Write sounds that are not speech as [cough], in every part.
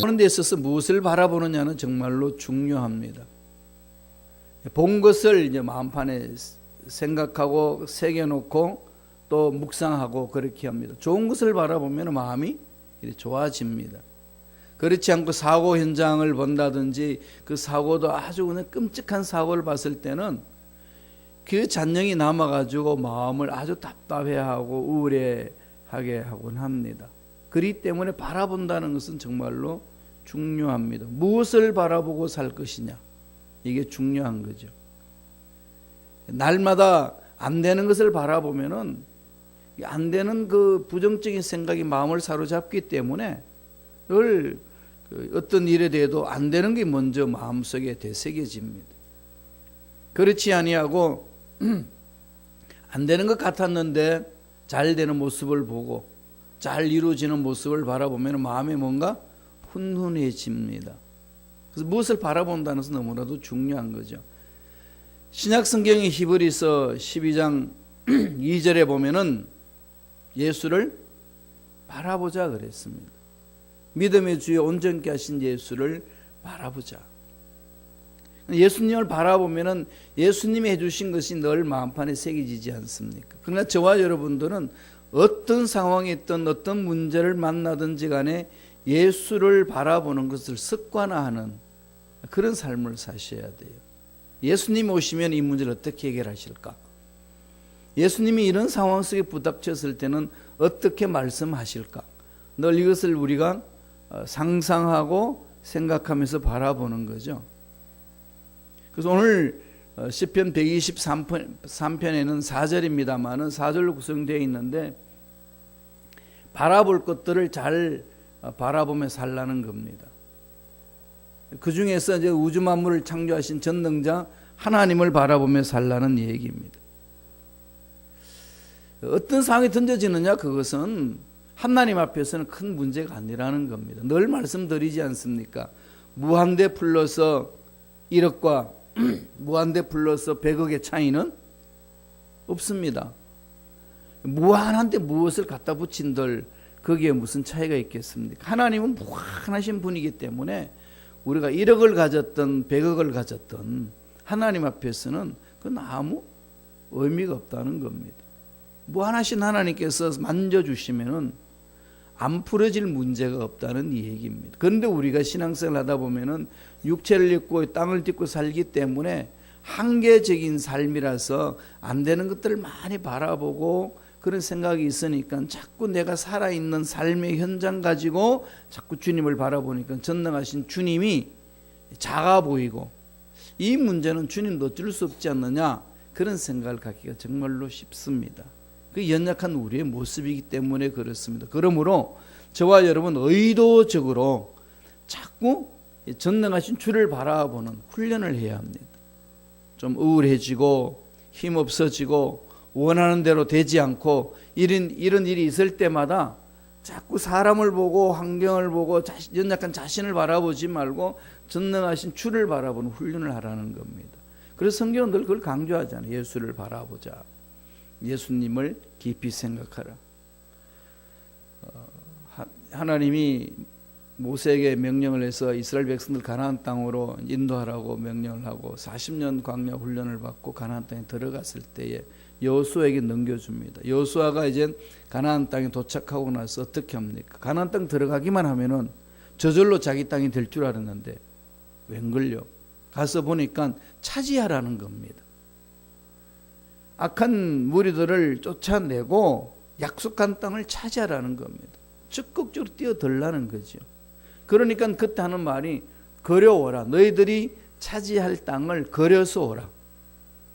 보는 데 있어서 무엇을 바라보느냐는 정말로 중요합니다. 본 것을 이제 마음판에 생각하고 새겨놓고 또 묵상하고 그렇게 합니다. 좋은 것을 바라보면 마음이 좋아집니다. 그렇지 않고 사고 현장을 본다든지 그 사고도 아주 그냥 끔찍한 사고를 봤을 때는 그 잔영이 남아가지고 마음을 아주 답답해하고 우울해하게 하곤 합니다. 그렇기 때문에 바라본다는 것은 정말로 중요합니다. 무엇을 바라보고 살 것이냐 이게 중요한 거죠. 날마다 안 되는 것을 바라보면은 안 되는 그 부정적인 생각이 마음을 사로잡기 때문에 늘그 어떤 일에 대해도 안 되는 게 먼저 마음속에 되새겨집니다. 그렇지 아니하고 [clears throat] 안 되는 것 같았는데 잘 되는 모습을 보고 잘 이루어지는 모습을 바라보면 마음에 뭔가 훈훈해집니다. 그래서 무엇을 바라본다는 것은 너무나도 중요한 거죠. 신약 성경의 히브리서 12장 2절에 [clears throat] 보면은 예수를 바라보자 그랬습니다. 믿음의 주여 온전케 하신 예수를 바라보자. 예수님을 바라보면은 예수님이 해주신 것이 늘 마음판에 새겨지지 않습니까? 그러나 저와 여러분들은 어떤 상황에 있든 어떤 문제를 만나든지 간에 예수를 바라보는 것을 습관화하는 그런 삶을 사셔야 돼요. 예수님 오시면 이 문제를 어떻게 해결하실까? 예수님이 이런 상황 속에 부닥쳤을 때는 어떻게 말씀하실까? 늘 이것을 우리가 어, 상상하고 생각하면서 바라보는 거죠. 그래서 오늘 어, 시편 123편에는 4절입니다만은 4절로 구성되어 있는데 바라볼 것들을 잘 어, 바라보며 살라는 겁니다. 그 중에서 이제 우주 만물을 창조하신 전능자 하나님을 바라보며 살라는 얘기입니다. 어떤 상황이 던져지느냐 그것은 하나님 앞에서는 큰 문제가 아니라는 겁니다. 늘 말씀드리지 않습니까? 무한대 플러스 1억과 [clears throat] 무한대 플러스 100억의 차이는 없습니다. 무한한데 무엇을 갖다 붙인들 거기에 무슨 차이가 있겠습니까? 하나님은 무한하신 분이기 때문에 우리가 1억을 가졌던 100억을 가졌던 하나님 앞에서는 그건 아무 의미가 없다는 겁니다. 무한하신 하나님께서 만져주시면은 안 풀어질 문제가 없다는 얘기입니다. 그런데 우리가 신앙생활 하다 보면은 육체를 입고 땅을 딛고 살기 때문에 한계적인 삶이라서 안 되는 것들을 많이 바라보고 그런 생각이 있으니까 자꾸 내가 살아있는 삶의 현장 가지고 자꾸 주님을 바라보니까 전능하신 주님이 작아 보이고 이 문제는 주님도 어쩔 수 없지 않느냐 그런 생각을 갖기가 정말로 쉽습니다. 그 연약한 우리의 모습이기 때문에 그렇습니다. 그러므로 저와 여러분 의도적으로 자꾸 전능하신 주를 바라보는 훈련을 해야 합니다. 좀 우울해지고 힘없어지고 원하는 대로 되지 않고 이런 이런 일이 있을 때마다 자꾸 사람을 보고 환경을 보고 자신, 연약한 자신을 바라보지 말고 전능하신 주를 바라보는 훈련을 하라는 겁니다. 그래서 성경은 늘 그걸 강조하잖아요. 예수를 바라보자. 예수님을 깊이 생각하라. 어, 하나님이 모세에게 명령을 해서 이스라엘 백성들 가나안 땅으로 인도하라고 명령을 하고 40년 광야 훈련을 받고 가나안 땅에 들어갔을 때에 여호수아에게 넘겨줍니다. 여호수아가 이제 가나안 땅에 도착하고 나서 어떻게 합니까? 가나안 땅 들어가기만 하면은 저절로 자기 땅이 될 줄 알았는데 웬걸요? 가서 보니까 차지하라는 겁니다. 악한 무리들을 쫓아내고 약속한 땅을 차지하라는 겁니다. 적극적으로 뛰어들라는 거죠. 그러니까 그때 하는 말이 거려오라. 너희들이 차지할 땅을 거려서 오라.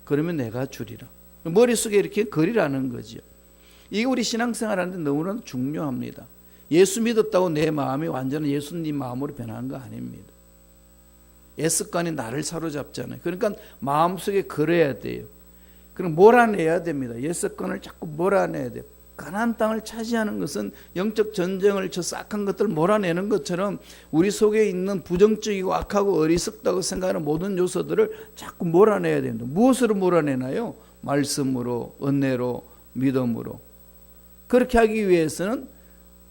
그러면 내가 주리라. 머릿속에 이렇게 거리라는 거죠. 이게 우리 신앙생활 하는데 너무나 중요합니다. 예수 믿었다고 내 마음이 완전히 예수님 마음으로 변한 거 아닙니다. 애습관이 나를 사로잡잖아요. 그러니까 마음속에 걸어야 돼요. 그럼 몰아내야 됩니다. 예습관을 자꾸 몰아내야 돼요. 가나안 땅을 차지하는 것은 영적 전쟁을 저 싹한 것들 몰아내는 것처럼 우리 속에 있는 부정적이고 악하고 어리석다고 생각하는 모든 요소들을 자꾸 몰아내야 됩니다. 무엇으로 몰아내나요? 말씀으로, 은혜로, 믿음으로. 그렇게 하기 위해서는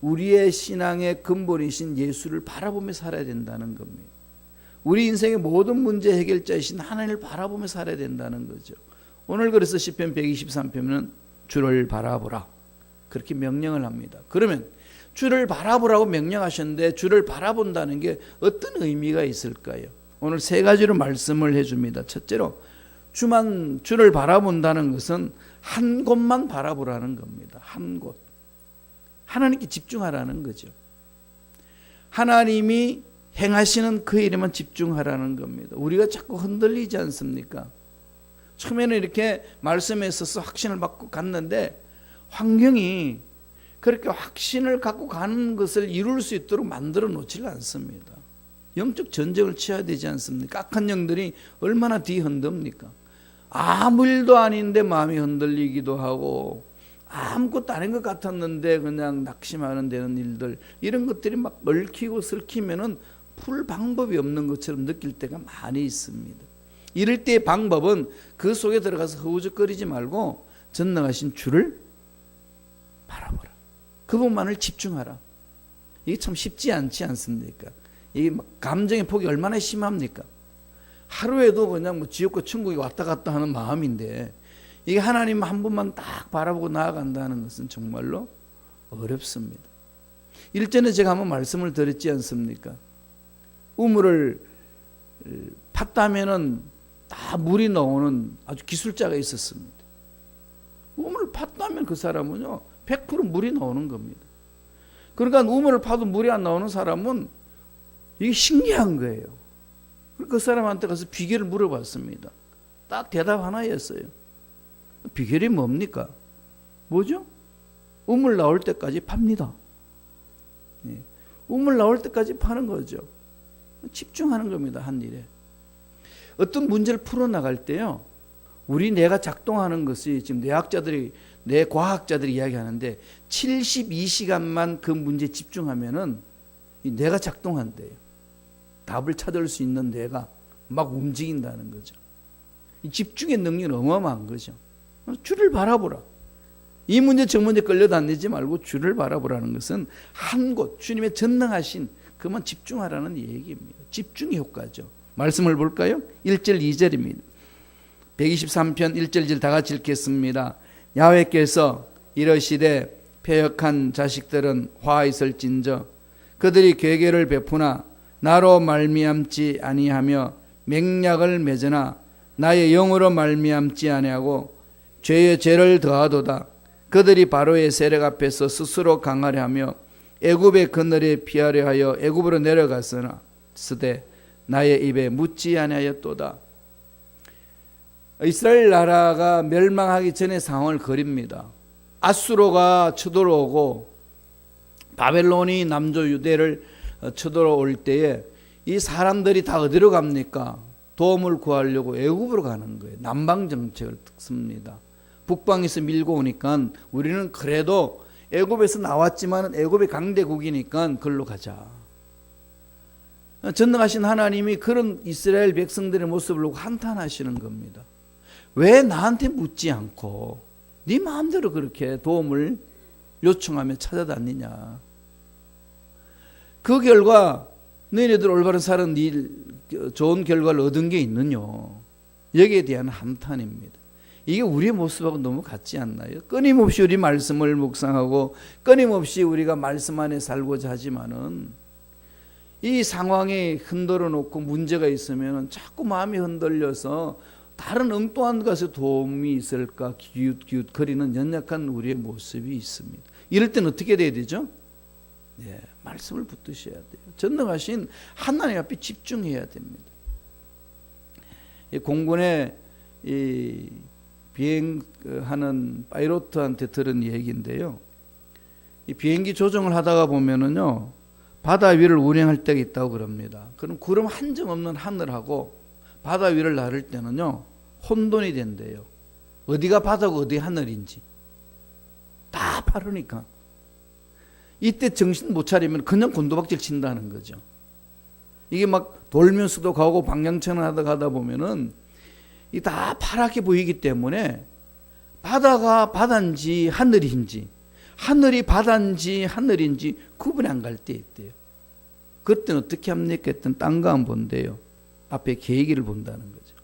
우리의 신앙의 근본이신 예수를 바라보며 살아야 된다는 겁니다. 우리 인생의 모든 문제 해결자이신 하나님을 바라보며 살아야 된다는 거죠. 오늘 그래서 시편 123편은 주를 바라보라. 그렇게 명령을 합니다. 그러면 주를 바라보라고 명령하셨는데 주를 바라본다는 게 어떤 의미가 있을까요? 오늘 세 가지로 말씀을 해 줍니다. 첫째로 주만 주를 바라본다는 것은 한 곳만 바라보라는 겁니다. 한 곳. 하나님께 집중하라는 거죠. 하나님이 행하시는 그 일에만 집중하라는 겁니다. 우리가 자꾸 흔들리지 않습니까? 처음에는 이렇게 말씀에 있어서 확신을 받고 갔는데 환경이 그렇게 확신을 갖고 가는 것을 이룰 수 있도록 만들어 놓질 않습니다. 영적 전쟁을 치어야 되지 않습니까? 악한 영들이 얼마나 뒤흔듭니까? 아무 일도 아닌데 마음이 흔들리기도 하고 아무것도 아닌 것 같았는데 그냥 낙심하는 되는 일들 이런 것들이 막 얽히고 설키면은 풀 방법이 없는 것처럼 느낄 때가 많이 있습니다. 이럴 때의 방법은 그 속에 들어가서 허우적거리지 말고 전능하신 주를 바라보라. 그분만을 집중하라. 이게 참 쉽지 않지 않습니까? 막 감정의 폭이 얼마나 심합니까? 하루에도 그냥 뭐 지옥과 천국이 왔다 갔다 하는 마음인데 이게 하나님 한 분만 딱 바라보고 나아간다는 것은 정말로 어렵습니다. 일전에 제가 한번 말씀을 드렸지 않습니까? 우물을 팠다면은 다 물이 나오는 아주 기술자가 있었습니다. 우물을 팠다면 그 사람은요, 100% 물이 나오는 겁니다. 그러니까 우물을 파도 물이 안 나오는 사람은 이게 신기한 거예요. 그 사람한테 가서 비결을 물어봤습니다. 딱 대답 하나였어요. 비결이 뭡니까? 뭐죠? 우물 나올 때까지 팝니다. 예. 우물 나올 때까지 파는 거죠. 집중하는 겁니다. 한 일에. 어떤 문제를 풀어나갈 때요. 우리 뇌가 작동하는 것이 지금 뇌학자들이 뇌 과학자들이 이야기하는데 72시간만 그 문제에 집중하면은 이 뇌가 작동한대요. 답을 찾을 수 있는 뇌가 막 움직인다는 거죠. 이 집중의 능력은 어마어마한 거죠. 주를 바라보라. 이 문제 저 문제 끌려다니지 말고 주를 바라보라는 것은 한 곳 주님의 전능하신 그만 집중하라는 얘기입니다. 집중의 효과죠. 말씀을 볼까요? 1절 2절입니다. 123편 1절 2절 다 같이 읽겠습니다. 야훼께서 이러시되 폐역한 자식들은 화 있을진저 그들이 괴계를 베푸나 나로 말미암지 아니하며 맹약을 맺으나 나의 영으로 말미암지 아니하고 죄의 죄를 더하도다 그들이 바로의 세력 앞에서 스스로 강하려 하며 애굽의 그늘에 피하려 하여 애굽으로 내려갔으나 스되 나의 입에 묻지 아니하였도다 이스라엘 나라가 멸망하기 전에 상황을 그립니다. 아수로가 쳐들어오고 바벨론이 남조 유대를 쳐들어올 때에 이 사람들이 다 어디로 갑니까? 도움을 구하려고 애굽으로 가는 거예요. 남방 정책을 씁니다. 북방에서 밀고 오니까 우리는 그래도 애굽에서 나왔지만 애굽의 강대국이니까 걸로 가자. 전능하신 하나님이 그런 이스라엘 백성들의 모습을 보고 한탄하시는 겁니다. 왜 나한테 묻지 않고 네 마음대로 그렇게 도움을 요청하며 찾아다니냐? 그 결과 너희들 올바른 사는 일 좋은 결과를 얻은 게 있느냐? 여기에 대한 한탄입니다. 이게 우리의 모습하고 너무 같지 않나요? 끊임없이 우리 말씀을 묵상하고 끊임없이 우리가 말씀 안에 살고자 하지만은 이 상황에 흔들어 놓고 문제가 있으면 자꾸 마음이 흔들려서 다른 엉뚱한 것에 도움이 있을까 기웃기웃 거리는 연약한 우리의 모습이 있습니다. 이럴 땐 어떻게 돼야 되죠? 예, 말씀을 붙드셔야 돼요. 전능하신 하나님 앞에 집중해야 됩니다. 이 공군의 이 비행하는 파이로트한테 들은 얘기인데요. 이 비행기 조정을 하다가 보면은요, 바다 위를 운행할 때가 있다고 그럽니다. 그럼 구름 한 점 없는 하늘하고 바다 위를 나를 때는요, 혼돈이 된대요. 어디가 바다고 어디 하늘인지. 다 파르니까. 이때 정신 못 차리면 그냥 곤도박질 친다는 거죠. 이게 막 돌면서도 가고 방향천을 하다 가다 보면은 이 다 파랗게 보이기 때문에 바다가 바다인지 하늘인지 하늘이 바다인지 하늘인지 구분이 안 갈 때 있대요. 그때는 어떻게 합니까? 했던 땅과 안 본대요. 앞에 계기를 본다는 거죠.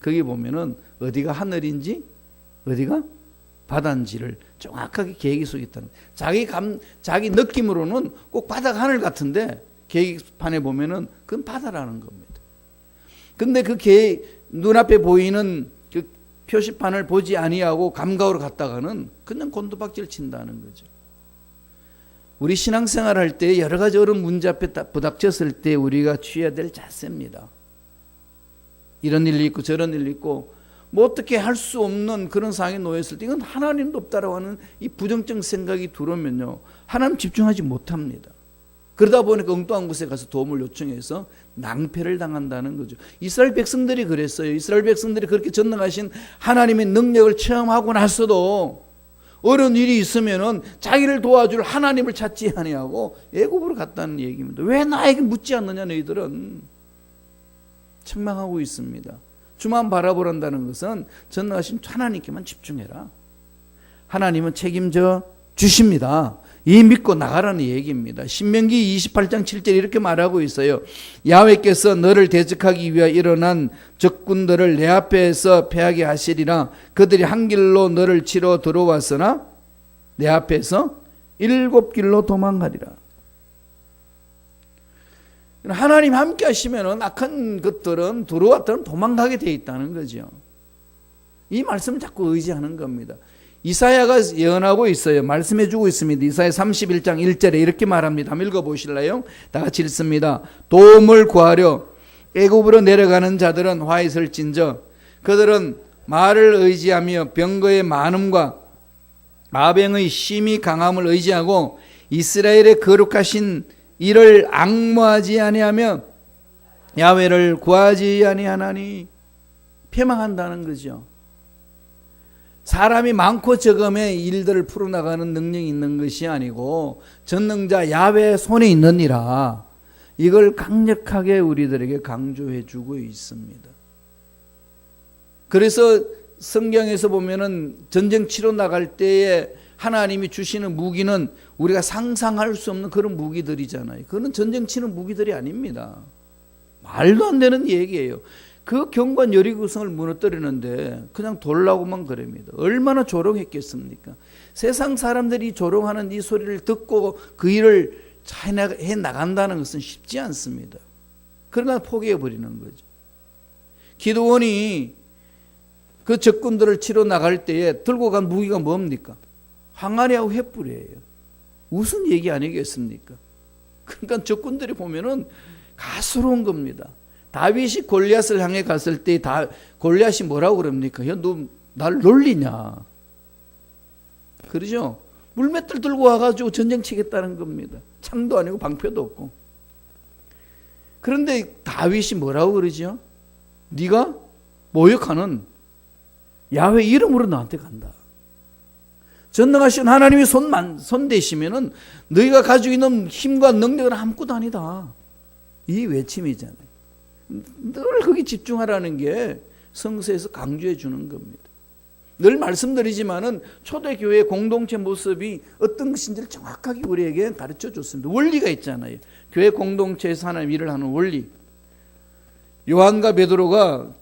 거기 보면은 어디가 하늘인지 어디가 바다인지를 정확하게 계획이 속에 있다는 거예요. 자기 감 자기 느낌으로는 꼭 바다가 하늘 같은데 계획판에 보면은 그건 바다라는 겁니다. 근데 그 계획 눈앞에 보이는 그 표시판을 보지 아니하고 감각으로 갔다가는 그냥 곤두박질 친다는 거죠. 우리 신앙생활 할 때 여러 가지 어려운 문제 앞에 딱 부닥쳤을 때 우리가 취해야 될 자세입니다. 이런 일이 있고 저런 일이 있고 뭐 어떻게 할 수 없는 그런 상황에 놓였을 때 이건 하나님도 없다라고 하는 이 부정적 생각이 들어오면요. 하나님 집중하지 못합니다. 그러다 보니까 엉뚱한 곳에 가서 도움을 요청해서 낭패를 당한다는 거죠. 이스라엘 백성들이 그랬어요. 이스라엘 백성들이 그렇게 전능하신 하나님의 능력을 체험하고 나서도 어려운 일이 있으면은 자기를 도와줄 하나님을 찾지 아니하고 애굽으로 갔다는 얘기입니다. 왜 나에게 묻지 않느냐 너희들은 책망하고 있습니다. 주만 바라보란다는 것은 전능하신 하나님께만 집중해라. 하나님은 책임져 주십니다. 이 믿고 나가라는 얘기입니다. 신명기 28장 7절 이렇게 말하고 있어요. 야훼께서 너를 대적하기 위하여 일어난 적군들을 내 앞에서 패하게 하시리라. 그들이 한 길로 너를 치러 들어왔으나 내 앞에서 일곱 길로 도망가리라. 하나님 함께 하시면은 악한 것들은 들어왔다면 도망가게 돼 있다는 거죠. 이 말씀을 자꾸 의지하는 겁니다. 이사야가 예언하고 있어요. 말씀해 주고 있습니다. 이사야 31장 1절에 이렇게 말합니다. 한번 읽어 보실래요? 다 같이 읽습니다. 도움을 구하려 애굽으로 내려가는 자들은 화이설 진저 그들은 말을 의지하며 병거의 많음과 마병의 심히 강함을 의지하고 이스라엘의 거룩하신 이를 악모하지 아니하며 야훼를 구하지 아니하나니 패망한다는 거죠. 사람이 많고 적음의 일들을 풀어나가는 능력이 있는 것이 아니고 전능자 야훼 손에 있느니라 이걸 강력하게 우리들에게 강조해 주고 있습니다. 그래서 성경에서 보면은 전쟁 치러 나갈 때에 하나님이 주시는 무기는 우리가 상상할 수 없는 그런 무기들이잖아요. 그거는 전쟁 치는 무기들이 아닙니다. 말도 안 되는 얘기예요. 그 경관 여리구성을 무너뜨리는데 그냥 돌라고만 그럽니다. 얼마나 조롱했겠습니까? 세상 사람들이 조롱하는 이 소리를 듣고 그 일을 해 나간다는 것은 쉽지 않습니다. 그러나 포기해 버리는 거죠. 기도원이 그 적군들을 치러 나갈 때에 들고 간 무기가 뭡니까? 항아리하고 횃불이에요. 무슨 얘기 아니겠습니까? 그러니까 적군들이 보면은 가스로운 겁니다. 다윗이 골리앗을 향해 갔을 때 다 골리앗이 뭐라고 그럽니까? 야, 너 날 놀리냐? 그러죠? 물맷들 들고 와가지고 전쟁 치겠다는 겁니다. 창도 아니고 방패도 없고. 그런데 다윗이 뭐라고 그러죠? 네가 모욕하는 야훼 이름으로 나한테 간다. 전능하신 하나님이 손만 손 대시면은 너희가 가지고 있는 힘과 능력은 아무것도 아니다. 이 외침이잖아요. 늘 거기 집중하라는 게 성서에서 강조해 주는 겁니다. 늘 말씀드리지만은 초대교회 공동체 모습이 어떤 것인지를 정확하게 우리에게 가르쳐 줬습니다. 원리가 있잖아요. 교회 공동체에서 하나님 일을 하는 원리. 요한과 베드로가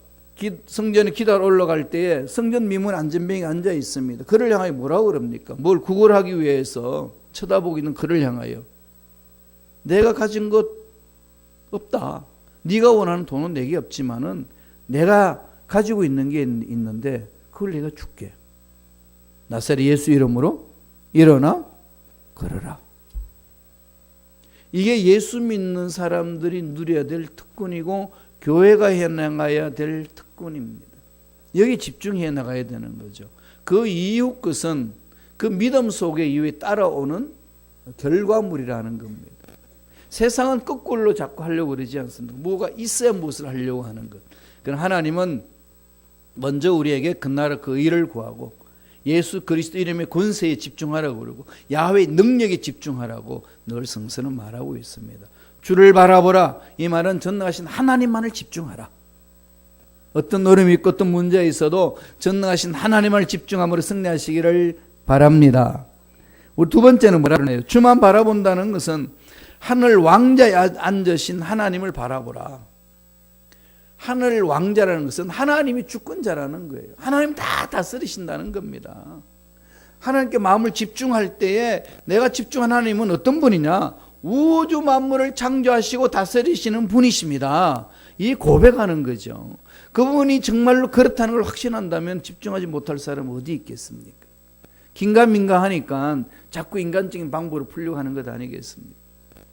성전에 기도하러 올라갈 때에 성전 미문 안전병이 앉아 있습니다. 그를 향하여 뭐라고 그럽니까? 뭘 구걸하기 위해서 쳐다보기는 그를 향하여 내가 가진 것 없다. 네가 원하는 돈은 내게 없지만은 내가 가지고 있는 게 있는데 그걸 내가 줄게. 나사리 예수 이름으로 일어나 걸어라. 이게 예수 믿는 사람들이 누려야 될 특권이고 교회가 해나가야 될 특권입니다. 여기 집중해 나가야 되는 거죠. 그 이후 것은 그 믿음 속에 이후에 따라오는 결과물이라는 겁니다. 세상은 거꾸로 자꾸 하려고 그러지 않습니다. 뭐가 있어야 무엇을 하려고 하는 것. 그럼 하나님은 먼저 우리에게 그 나라 그 일을 구하고 예수 그리스도 이름의 권세에 집중하라고 그러고 야훼의 능력에 집중하라고 늘 성서는 말하고 있습니다. 주를 바라보라. 이 말은 전능하신 하나님만을 집중하라. 어떤 어려움이 있고 어떤 문제가 있어도 전능하신 하나님을 집중함으로 승리하시기를 바랍니다. 우리 두 번째는 뭐라 그러나요? 주만 바라본다는 것은 하늘 왕자에 앉으신 하나님을 바라보라. 하늘 왕자라는 것은 하나님이 주권 자라는 거예요. 하나님 다 다스리신다는 겁니다. 하나님께 마음을 집중할 때에 내가 집중한 하나님은 어떤 분이냐? 우주 만물을 창조하시고 다스리시는 분이십니다. 이 고백하는 거죠. 그분이 정말로 그렇다는 걸 확신한다면 집중하지 못할 사람은 어디 있겠습니까? 긴가민가 하니까 자꾸 인간적인 방법으로 풀려고 하는 것 아니겠습니까?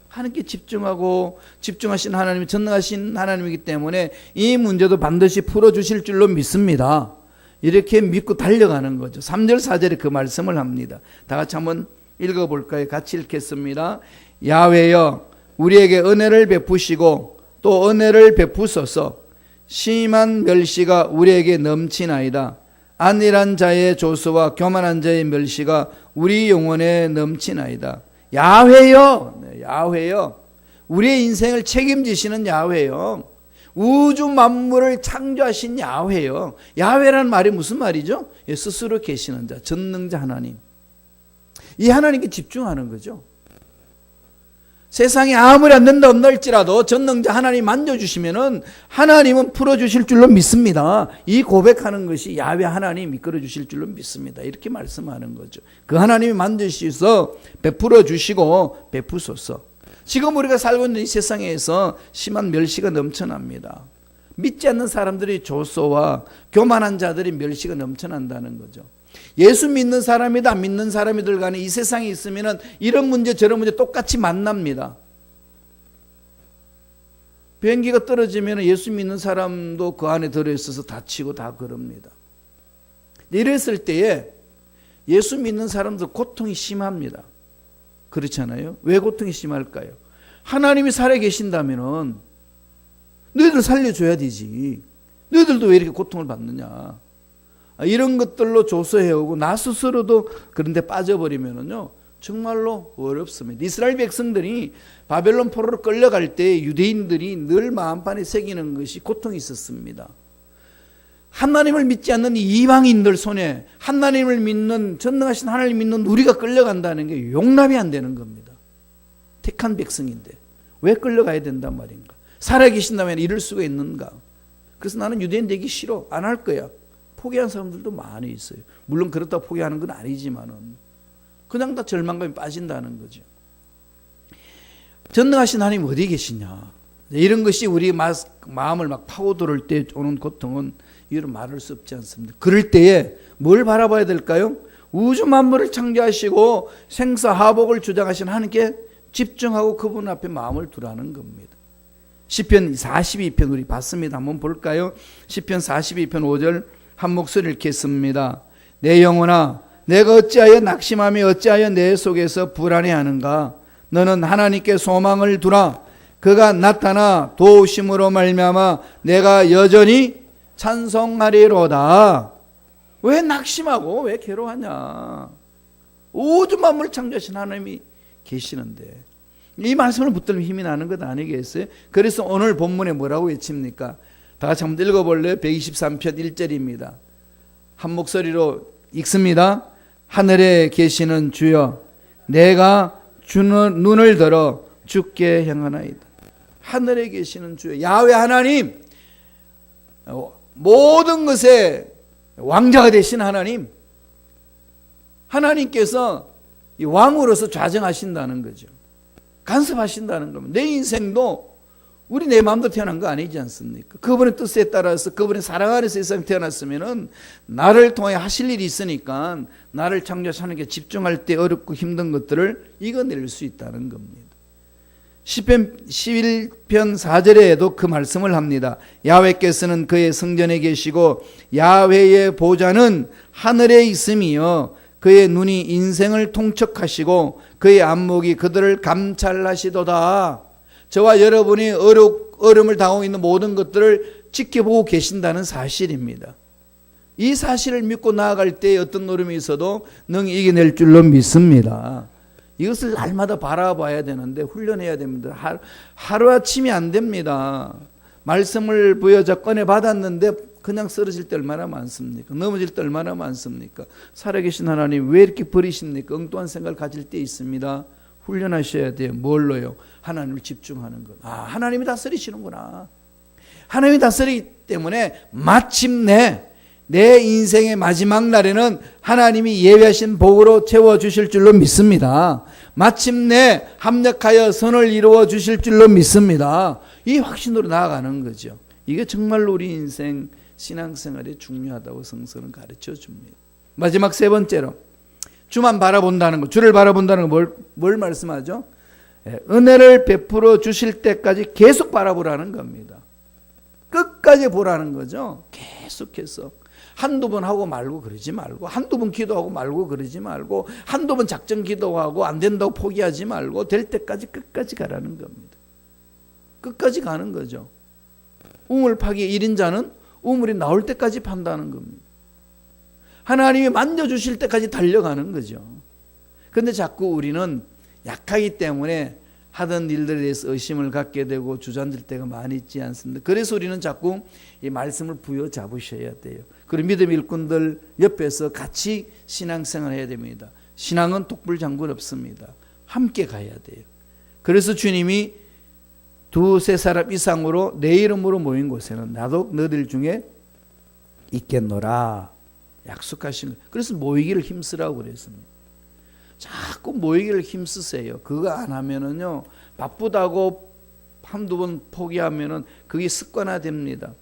하나님께 집중하고 집중하신 하나님이 전능하신 하나님이기 때문에 이 문제도 반드시 풀어주실 줄로 믿습니다. 이렇게 믿고 달려가는 거죠. 3절 4절에 그 말씀을 합니다. 다 같이 한번 읽어볼까요? 같이 읽겠습니다. 야외여 우리에게 은혜를 베푸시고 또 은혜를 베푸소서 심한 멸시가 우리에게 넘치나이다. 안일한 자의 조수와 교만한 자의 멸시가 우리 영혼에 넘치나이다. 야훼요, 네, 야훼요. 우리의 인생을 책임지시는 야훼요. 우주 만물을 창조하신 야훼요. 야훼라는 말이 무슨 말이죠? 예, 스스로 계시는 자, 전능자 하나님. 이 하나님께 집중하는 거죠. 세상에 아무리 안 된다 없날지라도 전능자 하나님 만져주시면은 하나님은 풀어주실 줄로 믿습니다. 이 고백하는 것이 야외 하나님 이끌어 주실 줄로 믿습니다. 이렇게 말씀하는 거죠. 그 하나님이 만드셔서 베풀어 주시고 베푸소서. 지금 우리가 살고 있는 이 세상에서 심한 멸시가 넘쳐납니다. 믿지 않는 사람들이 조소와 교만한 자들이 멸시가 넘쳐난다는 거죠. 예수 믿는 사람이다 안 믿는 사람이들 간에 이 세상에 있으면은 이런 문제 저런 문제 똑같이 만납니다. 비행기가 떨어지면 예수 믿는 사람도 그 안에 들어있어서 다치고 다 그럽니다. 이랬을 때에 예수 믿는 사람들 고통이 심합니다. 그렇잖아요. 왜 고통이 심할까요? 하나님이 살아 계신다면은 너희들 살려줘야 되지. 너희들도 왜 이렇게 고통을 받느냐. 이런 것들로 조소해오고 나 스스로도 그런데 빠져버리면은요 정말로 어렵습니다. 이스라엘 백성들이 바벨론 포로로 끌려갈 때 유대인들이 늘 마음판에 새기는 것이 고통이 있었습니다. 하나님을 믿지 않는 이방인들 손에 하나님을 믿는 전능하신 하나님 믿는 우리가 끌려간다는 게 용납이 안 되는 겁니다. 택한 백성인데 왜 끌려가야 된단 말인가? 살아계신다면 이럴 수가 있는가? 그래서 나는 유대인 되기 싫어 안 할 거야. 포기한 사람들도 많이 있어요. 물론 그렇다고 포기하는 건 아니지만은 그냥 다 절망감에 빠진다는 거죠. 전능하신 하나님 어디 계시냐? 이런 것이 우리 마음을 막 파고들을 때 오는 고통은 이런 말할 수 없지 않습니다. 그럴 때에 뭘 바라봐야 될까요? 우주 만물을 창조하시고 생사 하복을 주장하신 하나님께 집중하고 그분 앞에 마음을 두라는 겁니다. 시편 42편 우리 봤습니다. 한번 볼까요? 시편 42편 5절 한 목소리를 읽겠습니다. 내 영혼아, 내가 어찌하여 낙심하며 어찌하여 내 속에서 불안해하는가? 너는 하나님께 소망을 두라. 그가 나타나 도우심으로 말미암아 내가 여전히 찬송하리로다. 왜 낙심하고 왜 괴로워하냐? 우주 만물 창조하신 하나님이 계시는데 이 말씀을 붙들면 힘이 나는 것 아니겠어요? 그래서 오늘 본문에 뭐라고 외칩니까? 다 같이 한번 읽어볼래요? 123편 1절입니다. 한 목소리로 읽습니다. 하늘에 계시는 주여, 내가 주는 눈을 들어 주께 향하나이다. 하늘에 계시는 주여, 야외 하나님, 모든 것에 왕자가 되신 하나님, 하나님께서 왕으로서 좌정하신다는 거죠. 간섭하신다는 겁니다. 내 인생도 우리 내 마음대로 태어난 거 아니지 않습니까? 그분의 뜻에 따라서 그분의 사랑 아래서 세상에 태어났으면은 나를 통해 하실 일이 있으니까 나를 창조하는 게 집중할 때 어렵고 힘든 것들을 이겨낼 수 있다는 겁니다. 10편 11편 4절에도 그 말씀을 합니다. 야훼께서는 그의 성전에 계시고 야훼의 보좌는 하늘에 있음이요 그의 눈이 인생을 통촉하시고 그의 안목이 그들을 감찰하시도다. 저와 여러분이 어려, 어려움을 당하고 있는 모든 것들을 지켜보고 계신다는 사실입니다. 이 사실을 믿고 나아갈 때 어떤 어려움이 있어도 능히 이겨낼 줄로 믿습니다. 이것을 날마다 바라봐야 되는데 훈련해야 됩니다. 하루, 하루아침이 안 됩니다. 말씀을 부여자 꺼내 받았는데 그냥 쓰러질 때 얼마나 많습니까? 넘어질 때 얼마나 많습니까? 살아계신 하나님 왜 이렇게 버리십니까? 엉뚱한 생각을 가질 때 있습니다. 훈련하셔야 돼요. 뭘로요? 하나님을 집중하는 것. 아, 하나님이 다스리시는구나. 하나님이 다스리기 때문에 마침내 내 인생의 마지막 날에는 하나님이 예배하신 복으로 채워 주실 줄로 믿습니다. 마침내 합력하여 선을 이루어 주실 줄로 믿습니다. 이 확신으로 나아가는 거죠. 이게 정말로 우리 인생 신앙생활에 중요하다고 성서는 가르쳐 줍니다. 마지막 세 번째로 주만 바라본다는 것, 주를 바라본다는 것 뭘, 뭘 말씀하죠? 예, 은혜를 베풀어 주실 때까지 계속 바라보라는 겁니다. 끝까지 보라는 거죠. 계속해서. 한두 번 하고 말고 그러지 말고, 한두 번 기도하고 말고 그러지 말고, 한두 번 작전 기도하고 안 된다고 포기하지 말고, 될 때까지 끝까지 가라는 겁니다. 끝까지 가는 거죠. 우물 파기 1인자는 우물이 나올 때까지 판다는 겁니다. 하나님이 만져주실 때까지 달려가는 거죠. 근데 자꾸 우리는 약하기 때문에 하던 일들에 대해서 의심을 갖게 되고 주저앉을 때가 많이 있지 않습니까? 그래서 우리는 자꾸 이 말씀을 부여잡으셔야 돼요. 그리고 믿음 일꾼들 옆에서 같이 신앙생활 해야 됩니다. 신앙은 독불장군 없습니다. 함께 가야 돼요. 그래서 주님이 두세 사람 이상으로 내 이름으로 모인 곳에는 나도 너들 중에 있겠노라 약속하신 거예요. 그래서 모이기를 힘쓰라고 그랬습니다. 자꾸 모이기를 힘쓰세요. 그거 안 하면은요 바쁘다고 한두 번 포기하면은 그게 습관화됩니다.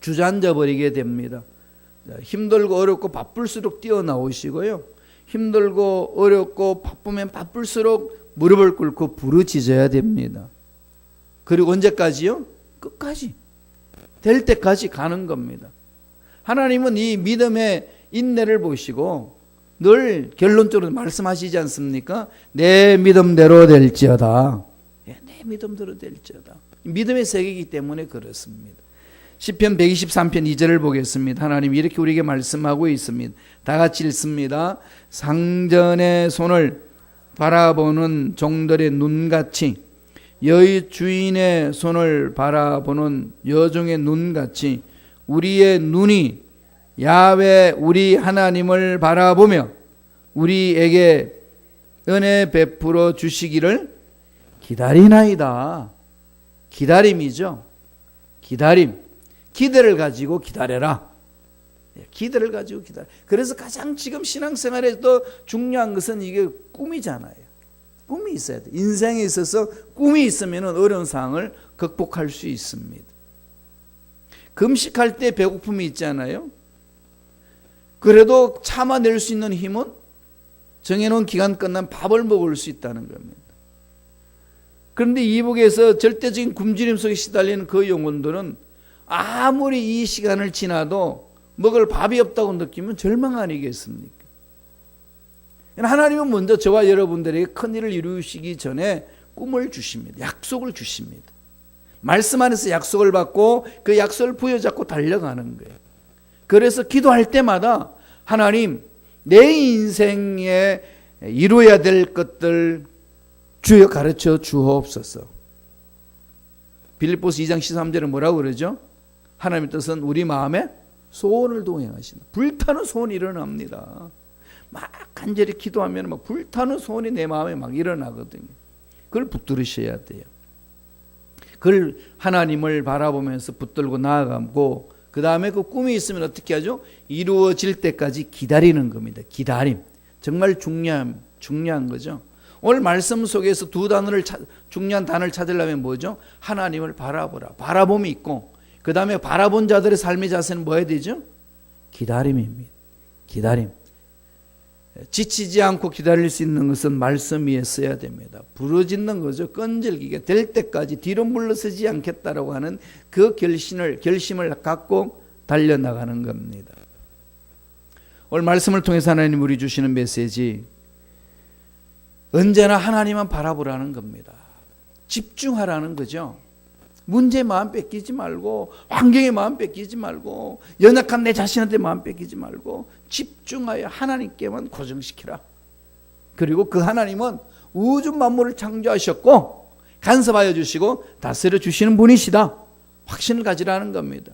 주저앉아 버리게 됩니다. 힘들고 어렵고 바쁠수록 뛰어나오시고요. 힘들고 어렵고 바쁘면 바쁠수록 무릎을 꿇고 부르짖어야 됩니다. 그리고 언제까지요? 끝까지. 될 때까지 가는 겁니다. 하나님은 이 믿음의 인내를 보시고 늘 결론적으로 말씀하시지 않습니까? 내 믿음대로 될지어다. 예, 내 믿음대로 될지어다. 믿음의 세계이기 때문에 그렇습니다. 시편 123편 2절을 보겠습니다. 하나님 이렇게 우리에게 말씀하고 있습니다. 다 같이 읽습니다. 상전의 손을 바라보는 종들의 눈같이 여의 주인의 손을 바라보는 여종의 눈같이 우리의 눈이 야외 우리 하나님을 바라보며 우리에게 은혜 베풀어 주시기를 기다리나이다. 기다림이죠. 기다림. 기대를 가지고 기다려라. 예, 기대를 가지고 기다려. 그래서 가장 지금 신앙생활에서 중요한 것은 이게 꿈이잖아요. 꿈이 있어야 돼. 인생에 있어서 꿈이 있으면 어려운 상황을 극복할 수 있습니다. 금식할 때 배고픔이 있잖아요. 그래도 참아낼 수 있는 힘은 정해놓은 기간 끝난 밥을 먹을 수 있다는 겁니다. 그런데 이북에서 절대적인 굶주림 속에 시달리는 그 영혼들은 아무리 이 시간을 지나도 먹을 밥이 없다고 느끼면 절망 아니겠습니까? 하나님은 먼저 저와 여러분들에게 큰 일을 이루시기 전에 꿈을 주십니다. 약속을 주십니다. 말씀 안에서 약속을 받고 그 약속을 부여잡고 달려가는 거예요. 그래서 기도할 때마다 하나님 내 인생에 이루어야 될 것들 주여 가르쳐 주옵소서. 빌립보스 2장 13절은 뭐라고 그러죠? 하나님의 뜻은 우리 마음에 소원을 동행하신다. 불타는 소원이 일어납니다. 막 간절히 기도하면 막 불타는 소원이 내 마음에 막 일어나거든요. 그걸 붙들으셔야 돼요. 그걸 하나님을 바라보면서 붙들고 나아가고 그 다음에 그 꿈이 있으면 어떻게 하죠? 이루어질 때까지 기다리는 겁니다. 기다림. 정말 중요한 중요한 거죠. 오늘 말씀 속에서 두 단어를 찾, 중요한 단어를 찾으려면 뭐죠? 하나님을 바라보라. 바라봄이 있고 그 다음에 바라본 자들의 삶의 자세는 뭐야 되죠? 기다림입니다. 기다림. 지치지 않고 기다릴 수 있는 것은 말씀 위에 써야 됩니다. 부러짓는 거죠. 끈질기게 될 때까지 뒤로 물러서지 않겠다라고 하는 그 결심을 결심을 갖고 달려 나가는 겁니다. 오늘 말씀을 통해서 하나님 우리 주시는 메시지 언제나 하나님만 바라보라는 겁니다. 집중하라는 거죠. 문제에 마음 뺏기지 말고 환경에 마음 뺏기지 말고 연약한 내 자신한테 마음 뺏기지 말고 집중하여 하나님께만 고정시키라. 그리고 그 하나님은 우주 만물을 창조하셨고 간섭하여 주시고 다스려 주시는 분이시다. 확신을 가지라는 겁니다.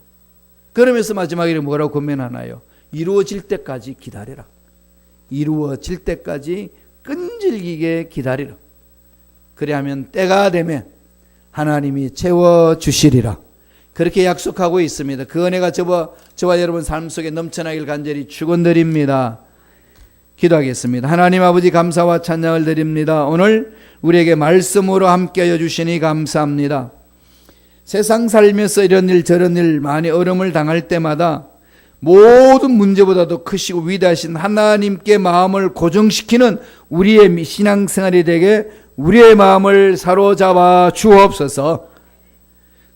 그러면서 마지막에 뭐라고 권면하나요? 이루어질 때까지 기다리라. 이루어질 때까지 끈질기게 기다리라. 그래야면 때가 되면 하나님이 채워 주시리라. 그렇게 약속하고 있습니다. 그 은혜가 저와, 저와 여러분 삶 속에 넘쳐나길 간절히 축원드립니다. 기도하겠습니다. 하나님 아버지 감사와 찬양을 드립니다. 오늘 우리에게 말씀으로 함께하여 주시니 감사합니다. 세상 살면서 이런 일 저런 일 많이 어려움을 당할 때마다 모든 문제보다도 크시고 위대하신 하나님께 마음을 고정시키는 우리의 신앙생활이 되게 우리의 마음을 사로잡아 주옵소서.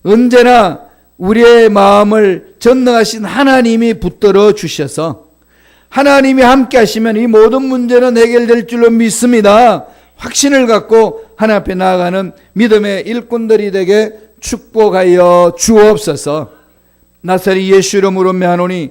언제나 우리의 마음을 전능하신 하나님이 붙들어 주셔서 하나님이 함께 하시면 이 모든 문제는 해결될 줄로 믿습니다. 확신을 갖고 하나님 앞에 나아가는 믿음의 일꾼들이 되게 축복하여 주옵소서. 나사리 예수 이름으로 명하노니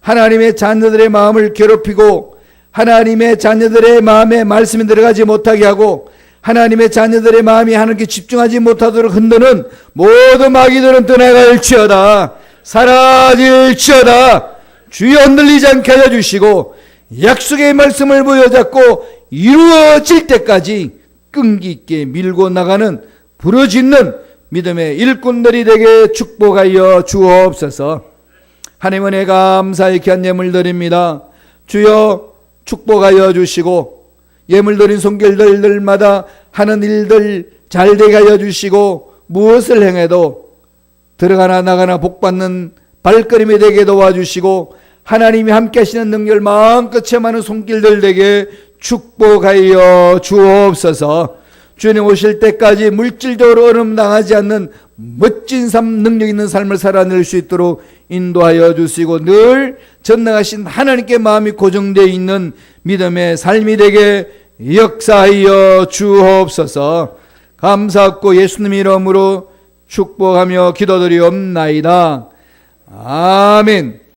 하나님의 자녀들의 마음을 괴롭히고 하나님의 자녀들의 마음에 말씀이 들어가지 못하게 하고 하나님의 자녀들의 마음이 하나님께 집중하지 못하도록 흔드는 모든 마귀들은 떠나갈지어다 사라질지어다 주여 흔들리지 않게 하여 주시고 약속의 말씀을 보여잡고 이루어질 때까지 끈기 있게 밀고 나가는 부러짓는 믿음의 일꾼들이 되게 축복하여 주옵소서. 하나님 은혜 감사의 예물 드립니다. 주여 축복하여 주시고 예물 드린 손길들마다 하는 일들 잘 되게 하여 주시고 무엇을 행해도 들어가나 나가나 복 받는 발걸음이 되게 도와주시고 하나님이 함께 하시는 능력 마음껏 체험하는 손길들 되게 축복하여 주옵소서. 주님 오실 때까지 물질적으로 어려움 당하지 않는 멋진 삶, 능력 있는 삶을 살아낼 수 있도록 인도하여 주시고 늘 전능하신 하나님께 마음이 고정되어 있는 믿음의 삶이 되게 역사하여 주옵소서. 감사하고 예수님 이름으로 축복하며 기도드리옵나이다. 아멘.